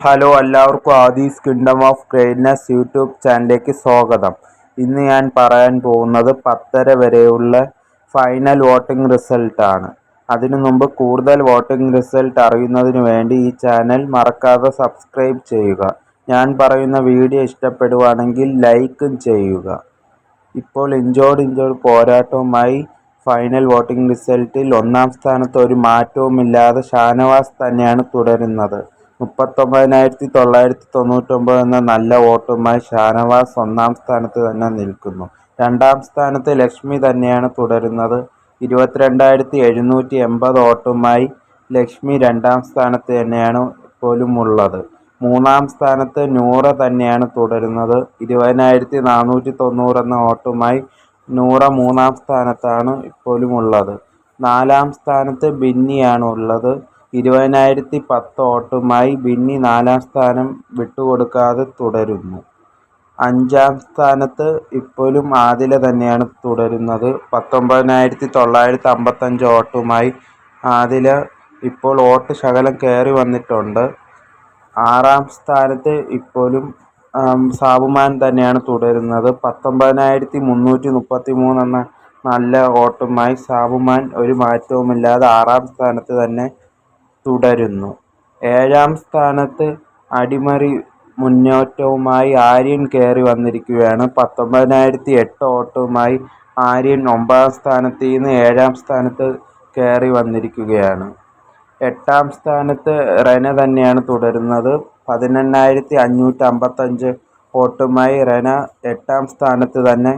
Hello എല്ലാവർക്കും Aadhi's kingdom of greatness YouTube ചാനലിലേക്ക് സ്വാഗതം. ഇന്ന് ഞാൻ പറയാൻ പോകുന്നത് പത്തര വരെയുള്ള ഫൈനൽ വോട്ടിംഗ് റിസൾട്ടാണ്. അതിനു മുമ്പ് കൂടുതൽ വോട്ടിംഗ് റിസൾട്ട് അറിയുന്നതിന് വേണ്ടി ഈ ചാനൽ മറക്കാതെ സബ്സ്ക്രൈബ് ചെയ്യുക. ഞാൻ പറയുന്ന വീഡിയോ ഇഷ്ടപ്പെടുവാണെങ്കിൽ ലൈക്കും ചെയ്യുക. ഇപ്പോൾ ഇഞ്ചോട് ഇഞ്ചോട് പോരാട്ടവുമായി ഫൈനൽ വോട്ടിംഗ് റിസൾട്ടിൽ ഒന്നാം സ്ഥാനത്ത് ഒരു മാറ്റവുമില്ലാതെ ഷാനവാസ് തന്നെയാണ് തുടരുന്നത്. മുപ്പത്തൊമ്പതിനായിരത്തി തൊള്ളായിരത്തി തൊണ്ണൂറ്റൊമ്പത് എന്ന നല്ല വോട്ടുമായി ഷാനവാസ് ഒന്നാം സ്ഥാനത്ത് തന്നെ നിൽക്കുന്നു. രണ്ടാം സ്ഥാനത്ത് ലക്ഷ്മി തന്നെയാണ് തുടരുന്നത്. ഇരുപത്തിരണ്ടായിരത്തി എഴുന്നൂറ്റി എൺപത് വോട്ടുമായി ലക്ഷ്മി രണ്ടാം സ്ഥാനത്ത് തന്നെയാണ് ഇപ്പോഴും ഉള്ളത്. മൂന്നാം സ്ഥാനത്ത് നൂറ തന്നെയാണ് തുടരുന്നത്. ഇരുപതിനായിരത്തി നാനൂറ്റി തൊണ്ണൂറ് എന്ന വോട്ടുമായി നൂറ മൂന്നാം സ്ഥാനത്താണ് ഇപ്പോഴും ഉള്ളത്. നാലാം സ്ഥാനത്ത് ബിന്നിയാണ് ഉള്ളത്. ഇരുപതിനായിരത്തി പത്ത് വോട്ടുമായി ബിന്നി നാലാം സ്ഥാനം വിട്ടുകൊടുക്കാതെ തുടരുന്നു. അഞ്ചാം സ്ഥാനത്ത് ഇപ്പോഴും ആദില തന്നെയാണ് തുടരുന്നത്. പത്തൊമ്പതിനായിരത്തി തൊള്ളായിരത്തി അമ്പത്തഞ്ച് വോട്ടുമായി ആദില ഇപ്പോൾ വോട്ട് ശകലം കയറി വന്നിട്ടുണ്ട്. ആറാം സ്ഥാനത്ത് ഇപ്പോഴും സാബുമാൻ തന്നെയാണ് തുടരുന്നത്. പത്തൊമ്പതിനായിരത്തി മുന്നൂറ്റി മുപ്പത്തി മൂന്ന് എന്ന നല്ല വോട്ടുമായി സാബുമാൻ ഒരു മാറ്റവുമില്ലാതെ ആറാം സ്ഥാനത്ത് തന്നെ തുടരുന്നു. ഏഴാം സ്ഥാനത്ത് അടിമറി മുന്നേറ്റവുമായി ആര്യൻ കയറി വന്നിരിക്കുകയാണ്. പത്തൊമ്പതിനായിരത്തി എട്ട് വോട്ടുമായി ആര്യൻ ഒമ്പതാം സ്ഥാനത്ത് നിന്ന് ഏഴാം സ്ഥാനത്ത് കയറി വന്നിരിക്കുകയാണ്. എട്ടാം സ്ഥാനത്ത് റെന തന്നെയാണ് തുടരുന്നത്. പതിനെണ്ണായിരത്തി അഞ്ഞൂറ്റി അമ്പത്തഞ്ച് വോട്ടുമായി റെന എട്ടാം സ്ഥാനത്ത് തന്നെ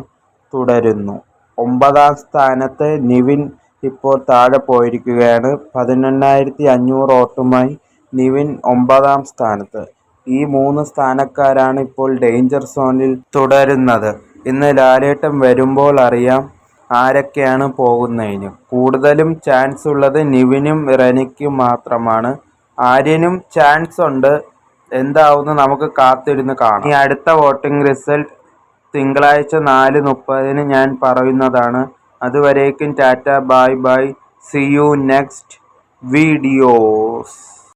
തുടരുന്നു. ഒമ്പതാം സ്ഥാനത്ത് നിവിൻ ഇപ്പോൾ താഴെ പോയിരിക്കുകയാണ്. പതിനെണ്ണായിരത്തി അഞ്ഞൂറ് വോട്ടുമായി നിവിൻ ഒമ്പതാം സ്ഥാനത്ത്. ഈ മൂന്ന് സ്ഥാനക്കാരാണ് ഇപ്പോൾ ഡേഞ്ചർ സോണിൽ തുടരുന്നത്. ഇന്ന് ലാലേട്ടൻ വരുമ്പോൾ അറിയാം ആരൊക്കെയാണ് പോകുന്നതിന്. കൂടുതലും ചാൻസ് ഉള്ളത് നിവിനും റെനിക്കും മാത്രമാണ്. ആര്യനും ചാൻസ് ഉണ്ട്. എന്താവുമെന്ന് നമുക്ക് കാത്തിരുന്ന് കാണാം. ഈ അടുത്ത വോട്ടിംഗ് റിസൾട്ട് തിങ്കളാഴ്ച നാല് മുപ്പതിന് ഞാൻ പറയുന്നതാണ്. അതുവരേക്കും tata bye bye see you next videos